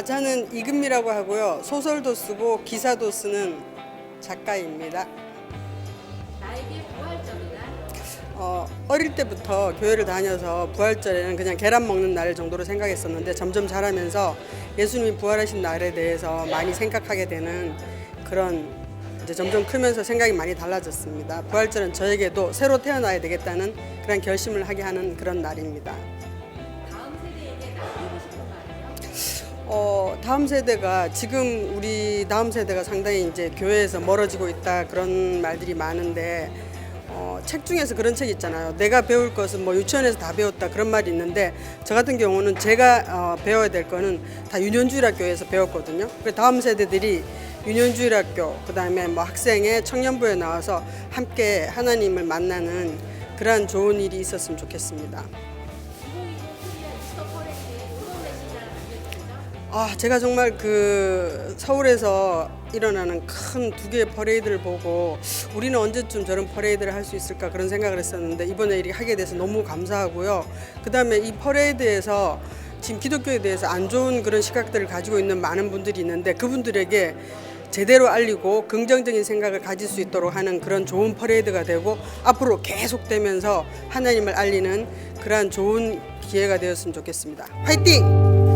아, 저는 이금미라고 하고요. 소설도 쓰고 기사도 쓰는 작가입니다. 나에게 부활절이란 어, 어릴 때부터 교회를 다녀서 부활절에는 그냥 계란 먹는 날 정도로 생각했었는데 점점 자라면서 예수님이 부활하신 날에 대해서 많이 생각하게 되는 그런 이제 점점 크면서 생각이 많이 달라졌습니다. 부활절은 저에게도 새로 태어나야 되겠다는 그런 결심을 하게 하는 그런 날입니다. 다음 세대에게 남기고 싶은? 어, 다음 세대가 지금 우리 다음 세대가 상당히 이제 교회에서 멀어지고 있다 그런 말들이 많은데 어, 책 중에서 그런 책 있잖아요. 내가 배울 것은 뭐 유치원에서 다 배웠다 그런 말이 있는데 저 같은 경우는 제가 어, 배워야 될 거는 다 유년주일학교에서 배웠거든요. 그 다음 세대들이 유년주일학교 그다음에 뭐 학생회 청년부에 나와서 함께 하나님을 만나는 그러한 좋은 일이 있었으면 좋겠습니다. 아, 제가 정말 그 서울에서 일어나는 큰 두 개의 퍼레이드를 보고 우리는 언제쯤 저런 퍼레이드를 할 수 있을까 그런 생각을 했었는데 이번에 이렇게 하게 돼서 너무 감사하고요. 그 다음에 이 퍼레이드에서 지금 기독교에 대해서 안 좋은 그런 시각들을 가지고 있는 많은 분들이 있는데 그분들에게 제대로 알리고 긍정적인 생각을 가질 수 있도록 하는 그런 좋은 퍼레이드가 되고 앞으로 계속되면서 하나님을 알리는 그러한 좋은 기회가 되었으면 좋겠습니다. 화이팅!